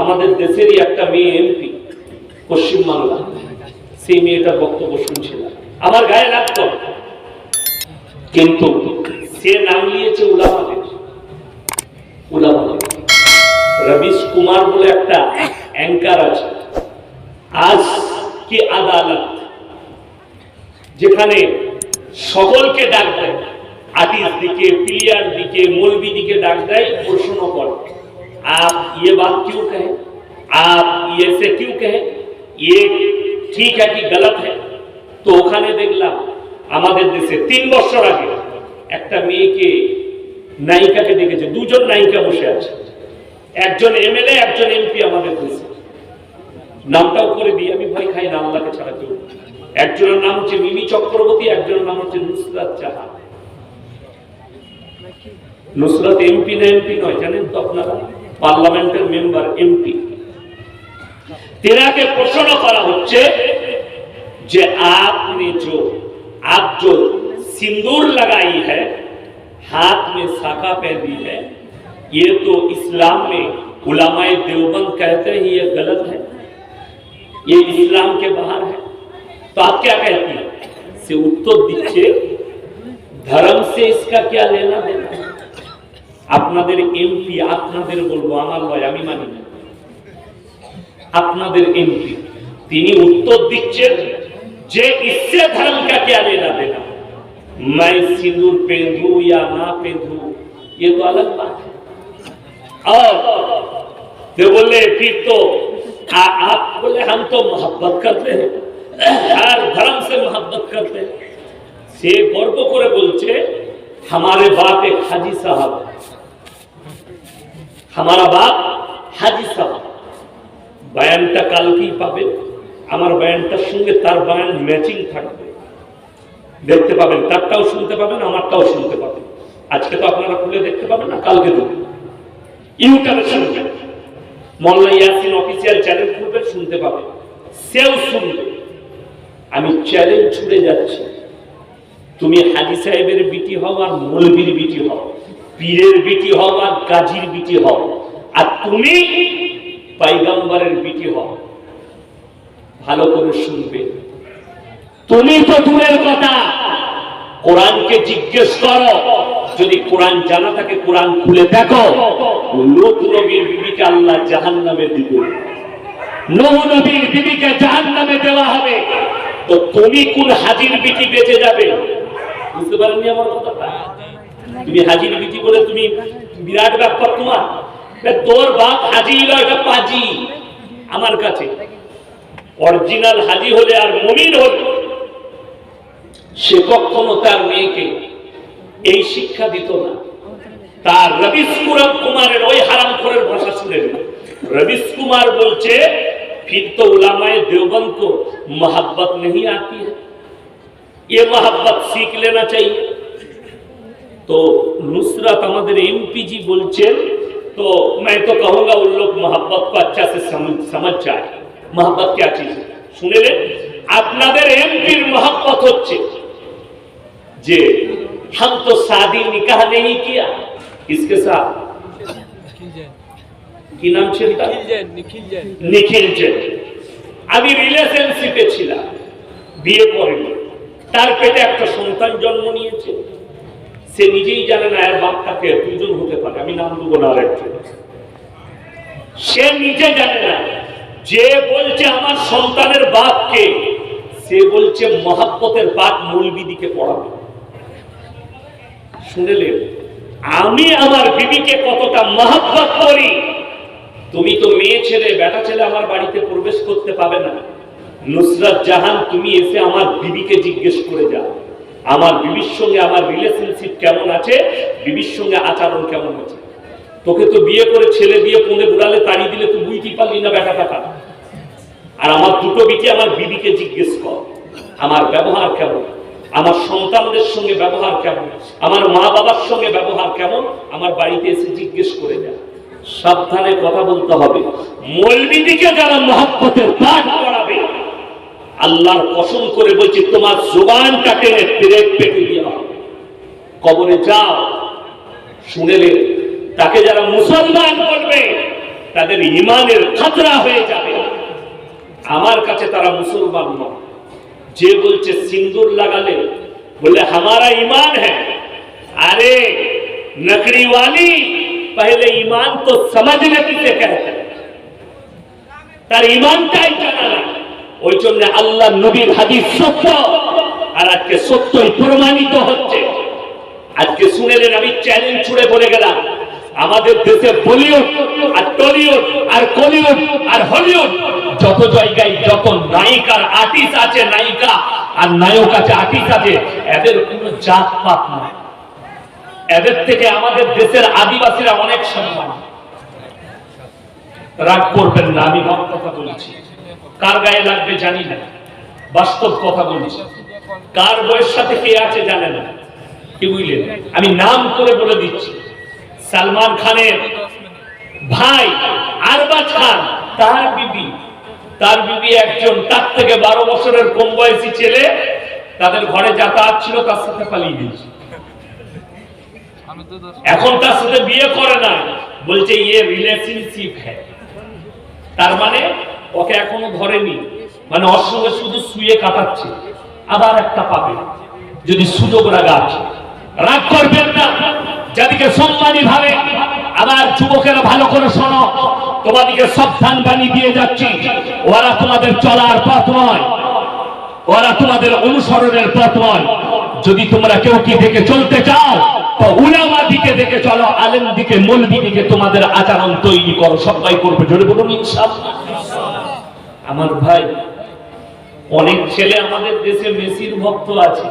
আমাদের দেশেরই একটা মেয়ে এমপি পশ্চিমবাংলা সেই মেয়েটার বক্তব্য শুনছিল আমার গায়ে লাগত কিন্তু সে নাম নিয়েছে উলামাদের উলামাদের রবিশ কুমার বলে একটা অ্যাঙ্কার আছে। আজ কি আদালত? যেখানে সকলকে ডাক দেয়। আটিস দিকে, প্লেয়ার দিকে, মৌলবি দিকে ডাক দেয় ঘোষণা করে। आप ये बात क्यों कहें आप ये से क्यों कहें ये ঠিক है কি গলত है তো ওখানে দেখলাম আমাদের দেশে তিন বছর আগে একটা মেয়েকে নায়িকাকে দেখেছে দুজন নায়িকা বসে আছে একজন এমএলএ একজন এমপি আমাদের দেশে নামটাও করে দিই আমি ভয় খাই না আল্লাহকে ছাড়া কেউ একজনের নাম হচ্ছে মিমি চক্রবর্তী একজনের নাম হচ্ছে নুসরাত জাহান নুসরত এমপি না এমপি নয় জানেন তো আপনারা পার্লামেন্টের মেম্বার এমপি তেনাকে প্রশ্ন করা হচ্ছে যে आपने जो आप जो सिंदूर लगाई है हाथ में साका पहनी है ये तो इस्लाम में उलामाए देवबंद कहते हैं ये गलत है ये इस्लाम के बाहर है तो आप क्या कहती हैं से उत्तर दीजिए धर्म से इसका क्या लेना देना है? আপনাদের এমপি আপনাদের বলবো আমার লয় আমি মানি না আপনাদের এমপি তিনি উত্তর দিচ্ছেন যে इससे धर्म का क्या लेना देना मैं सिंदूर पहनूं या ना पहनूं ये तो अलग बात है और तो बोले फिर तो आ, आप बोले हम तो मोहब्बत करते हैं हर धर्म से मोहब्बत करते हैं সে গর্ব করে বলছে हमारे बाप एक हाजी साहब है हमारा बाप হাজি সাহেব বয়ানটা কালকেই পাবে আমার বয়ানটার সঙ্গে তার বয়ান ম্যাচিং থাকবে দেখতে পাবেন তারটাও শুনতে পাবেন আমারটাও শুনতে পাবেন আজকে তো আপনারা খুলে দেখতে পাবেন না কালকে তো ইউটিউবে শুনবেন মোল্লা ইয়াসিন অফিসিয়াল চ্যানেল খুলবেন শুনতে পাবেন সেও শুনবে আমি চ্যালেঞ্জ ছুড়ে যাচ্ছি তুমি হাজি সাহেবের বিটি হও আর মৌলবীর বিটি হও পীরের বিটি হও আর গাজীর বিটি হও, আর তুমি পাইগাম্বারের বিটি হও। ভালো করে শুনবে। তুমি তো দূরের কথা। কোরআনকে জিজ্ঞেস করো। যদি কোরআন জানা থাকে, কোরআন খুলে দেখো। লোক নবীর বিবিকে আল্লাহ জাহান নামে দিবে। নৌ নবীর বিবিকে জাহান নামে দেওয়া হবে। তো তুমি কোন হাজির বিটি বেঁচে যাবে? বুঝতে পারেননি আমার কথাটা? তুমি হাজির বিটি বলে তুমি বিরাট ব্যাপার তোমার এ তোর বাপ হাজি হলো এটা পাজি আমার কাছে অরিজিনাল হাজি হলে আর মমিন হলে সে কখনো তার মেয়েকে এই শিক্ষা দিত না তার রবিশ কুমার কুমারের ওই হারাম করের ভাষা শুনে নিল रविश कुमार बोलचे फिर तो उलामाए देवबंद को मोहब्बत नहीं आती है ये मोहब्बत सीख लेना चाहिए তো নুসরাত আমাদের এমপিজি বলছেন তো মানে তো কহঙ্গা उन लोग मोहब्बत को अच्छा से समझ समझ जाए। শুনে নেন আপনাদের এমপির মহাব্বত হচ্ছে যে হাম তো शादी নিকাহ नहीं কিয়া इसके সাথ কি নাম ছিল নিখিল জেন আমি রিলেশনশিপে ছিলাম বিয়ে করিনি তার পেটে একটা সন্তান জন্ম নিয়েছে সে নিজেই জানে না এর বাপটাকে দুজন হতে পারে, আমি নাম দেবো না আরেকজন সে নিজে জানে না, যে বলছে আমার সন্তানের বাপকে সে বলছে মহাব্বতের বাপ মৌলবিদিকে পড়াবে। শুনেলেন আমি আমার বিবিকে কতটা মহাব্বত করি, তুমি তো মেয়ে ছেলে, বেটা ছেলে আমার বাড়িতে প্রবেশ করতে পাবে না। নুসরাত জাহান, তুমি এসে আমার বিবিকে জিজ্ঞেস করে যাও। আমার বিবির সঙ্গে আমার রিলেশনশিপ কেমন আছে? বিবির সঙ্গে আচরণ কেমন আছে তোকে তো বিয়ে করে ছেলে দিয়ে পৌনে বুড়ালে তাড়িয়ে দিলে তুই বুঝতেই পারলি না বেটা টাকা আর আমার দুটো বিটি আমার বিবিকে জিজ্ঞেস কর, আমার ব্যবহার কেমন? আমার সন্তানদের সঙ্গে ব্যবহার কেমন? আমার মা বাবার সঙ্গে ব্যবহার কেমন? আমার বাড়িতে এসে জিজ্ঞেস করে যা। সাবধানে কথা বলতে হবে। মৌলবিদিকে যারা করাবে আল্লাহর কসম করে বলছি তোমার জোবানটা টেনে পেরে পেটে দেওয়া হবে কবরে যাও শুনেলে তাকে যারা মুসলমান করবে তাদের ইমানের খাতরা হয়ে যাবে আমার কাছে তারা মুসলমান নয় যে বলছে সিন্দুর লাগালে बोले हमारा ईमान है अरे नकड़ी वाली पहले ईमान तो समझने किसे कहते हैं তার ইমানটাই জানা না ওই জন্য আল্লাহ নবীর হাদিস সত্য। আর আজকে সত্যই প্রমাণিত হচ্ছে। আজকে শুনেলেন আমি চ্যালেঞ্জ ছুড়ে বলে গেলাম, আমাদের দেশে বলিউড আর টলিউড আর কলিউড আর হলিউড, যত জায়গায় যত আর্টিস্ট আছে নায়িকা আর নায়ক আছে আর্টিস্ট আছে, এদের কোনো জাত পাত নয় এদের থেকে আমাদের দেশের আদিবাসীরা অনেক সম্মান। রাগ করবেন না, আমি কথা বলছি কার গায়ে লাগবে জানি না। বাস্তব কথা বলছি কার বয়স সাথে কে আছে জানে না। কি বুঝলেন আমি নাম করে বলে দিচ্ছি। সালমান খানের ভাই আরবাজ খান, তার বিবি। তার বিবি একজন, তার থেকে বারো বছরের কম বয়সী ছেলে। তাদের ঘরে যাতায়াত ছিল, তার সাথে পালিয়ে দিয়েছে এখন তার সাথে বিয়ে করে না বলছে ইয়ে রিলেশনশিপ হ্যাঁ তার মানে ওকে এখনও ধরেনি। মানে ওর সঙ্গে শুধু শুয়ে কাটাচ্ছে। আবার একটা পাবে। যদি সুযোগ রাগা আছে। রাগ করবেন না। যাদিকে সম্মানী ভাবে, আবার যুবকেরা ভালো করে শোনো। তোমাদিকে সাবধান বাণী দিয়ে যাচ্ছি। ওরা তোমাদের চলার পথ নয়। ওরা তোমাদের অনুসরণের পথ নয়। যদি তোমরা কেউ কি দেখে চলতে চাও, তো উলামা দিকে দেখে চলো, আলেম দিকে, মলবি দিকে তোমাদের আচরণ তৈরি করো। সবাই করবে। জোরে বলুন, ইনশাআল্লাহ। আমার ভাই অনেক ছেলে আমাদের দেশে মেসির ভক্ত আছে।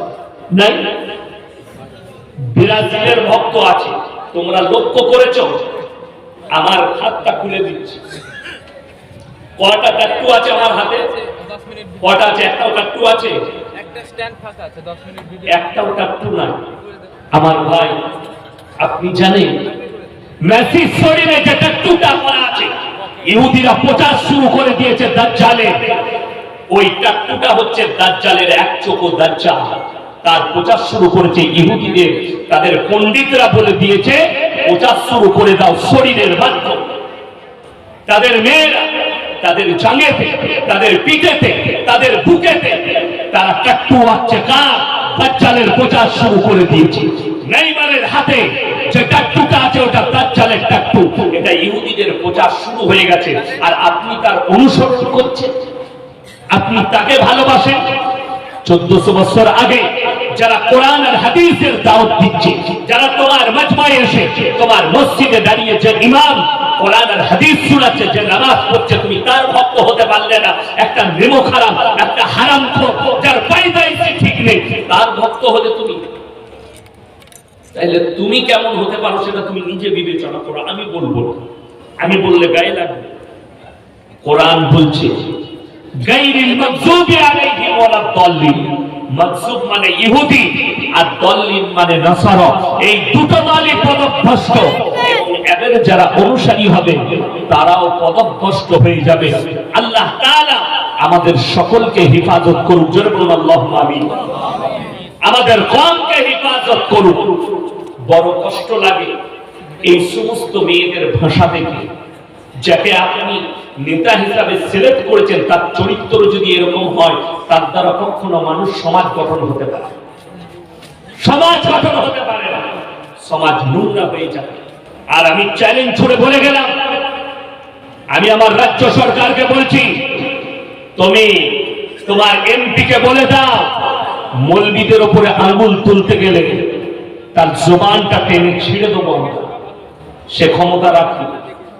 নাই? ব্রাজিলের ভক্ত আছে। তোমরা লক্ষ্য করেছ? আমার হাতটা খুলে দিচ্ছি। কয়টা টাট্টু আছে আমার হাতে? দশ মিনিট কয়টা আছে? একটাও টাট্টু আছে। একটা স্ট্যান্ড ফাঁকা আছে দশ মিনিট ভিডিও একটাও টাট্টু নাই। আমার ভাই আপনি জানেন মেসির শরীরে যে টাট্টুটা করা আছে ইহুদিরা প্রচার শুরু করে দিয়েছে দাজ্জালে। ওই টাট্টুটা হচ্ছে দাজ্জালের এক চোখ দাজ্জাল। তার প্রচার শুরু করেছে ইহুদিদের। তাদের পণ্ডিতরা বলে দিয়েছে, প্রচার শুরু করে দাও শরীরের মাধ্যমে। তাদের মেয়েরা, তাদের জাঙ্গেতে, তাদের পিঠেতে, তাদের বুকেতে, তারা টাট্টু আচ্ছে কার? দাজ্জালের প্রচার শুরু করে দিয়েছে। নেইমারের হাতে যে টাট্টুটা আছে, ওটা দাজ্জালের টাট্টু এটা ইহুদিদের প্রচার শুরু হয়ে গেছে। আর আপনি তার অনুসরণ করছেন। আপনি তাকে ভালোবাসেন। চোদ্দশো বছর আগে যারা কোরআন আর হাদিসের দাওয়াত দিচ্ছে, যারা তোমার মজমায় এসে তোমার মসজিদে দাঁড়িয়ে যে ইমাম, কোরআন আর হাদিস শোনাচ্ছে, যে নামাজ পড়ছে, তুমি তার ভক্ত হতে পারলে না। একটা নেমো খারাপ, একটা হারাম যার পাইদাইছে ঠিক নেই। তার ভক্ত হলে তুমি তাইলে তুমি কেমন হতে পারো সেটা তুমি নিজে বিবেচনা করো, আমি বলব। আমি বললে গায়ে লাগবে। কোরআন বলছে গাইরিল ওয়ালা দাল্লিন। মাগজুব মানে ইহুদি, আর মানে এই দুটো দলই এদের যারা অনুসারী হবে, তারাও পদভ্রষ্ট হয়ে যাবে। আল্লাহ তাআলা আমাদের সকলকে হেফাজত করুক। জোরে আমিন। আমাদের কমকে হেফাজত করুন বড় কষ্ট লাগে এই সমস্ত মেয়েদের ভাষা দেখে, যাকে আপনি নেতা হিসাবে সিলেক্ট করেছেন, তার চরিত্র যদি এরকম হয়, তার দ্বারা কখনো মানুষ সমাজ গঠন হতে পারে সমাজ গঠন হতে পারে সমাজ নোংরা হয়ে যাবে। আর আমি চ্যালেঞ্জ ছুড়ে বলে গেলাম। আমি আমার রাজ্য সরকারকে বলছি, তুমি তোমার এমপি কে বলে দাও, মলবিদের উপরে আঙুল তুলতে গেলে তার জবানটা টেনে ছিঁড়ে দেবো। সে ক্ষমতা রাখি।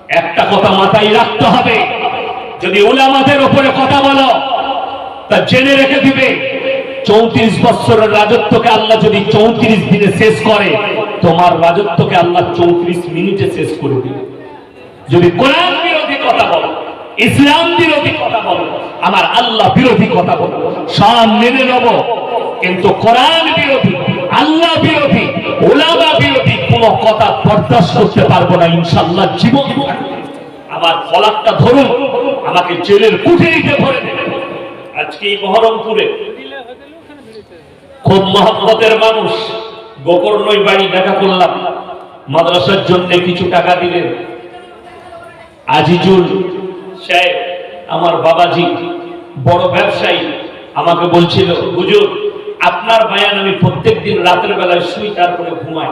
একটা কথা মাথায় রাখতে হবে। যদি ওলামাদের উপরে কথা বলো, তা জেনে রেখে দিবে। চৌত্রিশ বছরের রাজত্বকে আল্লাহ যদি চৌত্রিশ দিনে শেষ করে, তোমার রাজত্বকে আল্লাহ চৌত্রিশ মিনিটে শেষ করে দিবে। যদি কোরআন বিরোধী কথা বলো, ইসলাম বিরোধী কথা বলো, আমার আল্লাহ বিরোধী কথা বলো, সব মেনে নেব। কিন্তু কোরআন বিরোধী, আল্লাহ বিরোধী ওলামা বিরোধী কোন কথা বরদাস্ত করতে পারব না ইনশাল্লাহ জীবন। আমার ফলাকটা ধরুন, আমাকে জেলের কুঠেরিতে ভরে দেবে আজকে এই বহরমপুরে খুব মহব্বতের মানুষ গোকর্ণই বাড়ি দেখা করলাম। মাদ্রাসার জন্য কিছু টাকা দিলেন। আজিজুল আমার বাবাজি, বড় ব্যবসায়ী, আমাকে বলছিল, হুজুর আপনার বায়ান আমি প্রত্যেকদিন রাতের বেলায় শুই, তারপরে ঘুমাই।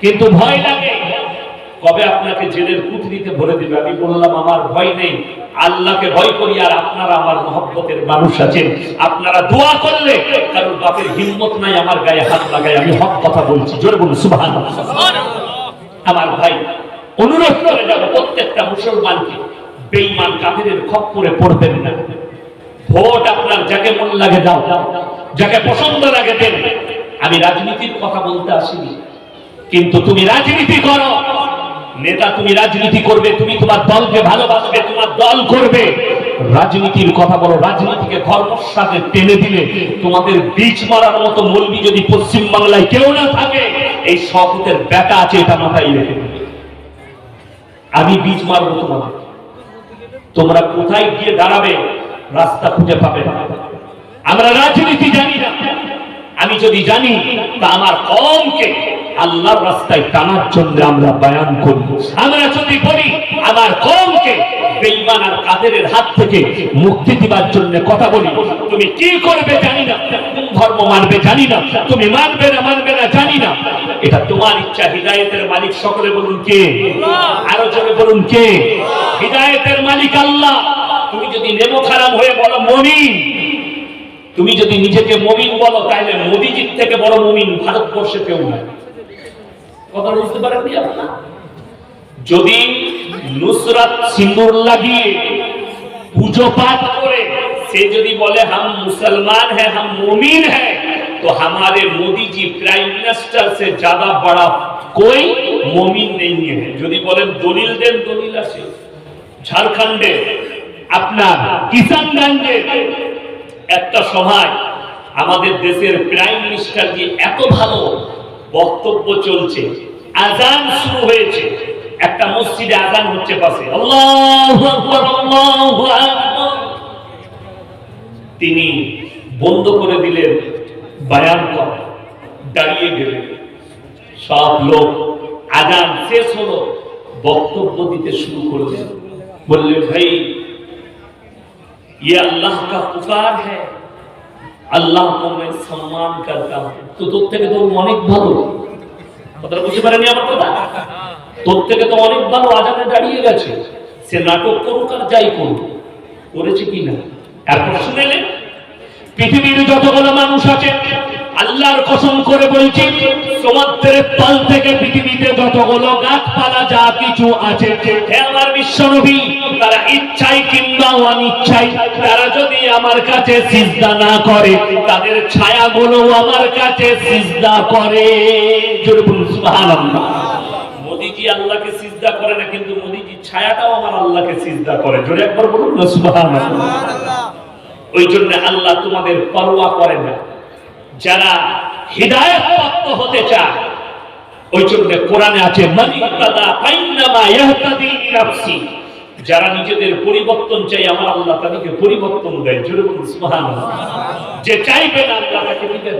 কিন্তু ভয় লাগে। কবে আপনাকে জেলের কুতরিতে ভরে দিবে? আমি বললাম, আমার ভয় নেই। আল্লাহকে ভয় করি আর আপনারা আমার মহব্বতের মানুষ আছেন। আপনারা দোয়া করলে কারণ বাপের হিম্মত নাই, আমার গায়ে হাত লাগায়। আমি হক কথা বলছি। জোরে বলুন সুবহান আমার ভাই, অনুরোধ করে যাব প্রত্যেকটা মুসলমানকে বেঈমান কাফিরের খপ্পরে পড়বেন না। ভোট আপনার যাকে মন লাগে দাও। যাকে পছন্দ লাগে দেন। আমি রাজনীতির কথা বলতে আসিনি। কিন্তু তুমি রাজনীতি করো। নেতা তুমি রাজনীতি করবে, তুমি তোমার দলকে ভালোবাসবে, তোমার দল করবে। রাজনীতির কথা বলো, রাজনীতিকে ধর্মর সাথে টেনে দিলে তোমাদের বীজ মারার মতো মলবি যদি পশ্চিম বাংলায় কেউ না থাকে, এই শপথের ব্যাটা আছে, এটা মাথায় রেখে আমি বীজ মারবো তোমাদের। তোমরা কোথায় গিয়ে দাঁড়াবে, রাস্তা খুঁজে পাবে না। আমরা রাজনীতি জানি না। আমি যদি জানি, তা আমার কমকে আল্লাহর রাস্তায় টানার জন্য আমরা বয়ান করি। আমরা যদি বলি, আমার কমকে বেঈমান আর কাদেরের হাত থেকে মুক্তি দিবার জন্য কথা বলি, তুমি কি করবে জানি না। ধর্ম মানবে জানি না। তুমি মানবে না মানবে না জানি না। এটা তোমার ইচ্ছা, হৃদায়তের মালিক সকলে বলুন কে? আরও জোরে বলুন কে? হৃদায়তের মালিক আল্লাহ। তুমি যদি নেমো খারাপ হয়ে বলো মমিন। তুমি যদি নিজেকে মমিন বলো তাহলে মোদিজির থেকে বড় মমিন ভারতবর্ষে কেউ নাই কথা বুঝতে পারেননি আপনারা যদি নুসরাত সিন্দুর লাগিয়ে পুজো পাঠ করে সে যদি বলে হাম মুসলমান হ্যাঁ হাম मोमिन है तो हमारे मोदी जी प्राइम मिनिस्टर से ज्यादा बड़ा कोई मोमिन नहीं है যদি বলেন দলিল দেন দলিল আছে ঝাড়খণ্ডে আপনার কিষানগঞ্জে একটা সময় আমাদের দেশের প্রাইম মিনিস্টার যে এত ভালো বক্তব্য চলছে, আজান শুরু হয়েছে, একটা মসজিদে আজান হচ্ছে পাশে। তিনি বন্ধ করে দিলেন, বায়ান করা, দাঁড়িয়ে গেলেন। সব লোক আজান শেষ হলো, বক্তব্য দিতে শুরু করলেন। বললেন, ভাই ये अल्लाह का पुकार है আল্লাহ को मैं সম্মান करता हूं তো তোর থেকে তো অনেক ভালো কথাটা বুঝতে পারেনি আমার কথা তোর থেকে তো অনেক ভালো আজানে দাঁড়িয়ে গেছে সে নাটক করুক আর যাই করুক করেছে কি না এরপর শুনেলেন পৃথিবীর যতগুলো মানুষ আছে আল্লাহর কসম করে বলছি সমুদ্রের তল থেকে পৃথিবীতে যতগুলো গাছপালা যা কিছু আছে আমার বিশ্বনবী তারা ইচ্ছাই কিংবা অনিচ্ছাই তারা যদি আমার কাছে সিজদা না করে তাদের ছায়াগুলো আমার কাছে সিজদা করে। জোরে বলুন সুবহানাল্লাহ। মোদিজি আল্লাহকে সিজদা করে না কিন্তু মোদিজি ছায়াটাও আমার আল্লাহকে সিজদা করে। জোরে একবার বলুন না সুবহানাল্লাহ। ওই জন্য আল্লাহ তোমাদের পরোয়া করে না। যারা হৃদায়ত প্রাপ্ত হতে চায় ওই জন্য কোরআনে আছে যারা নিজেদের পরিবর্তন চাই আমার আল্লাহ তাদেরকে পরিবর্তন দেয়। যে চাইবে না, আল্লাহ তাকে দিবেন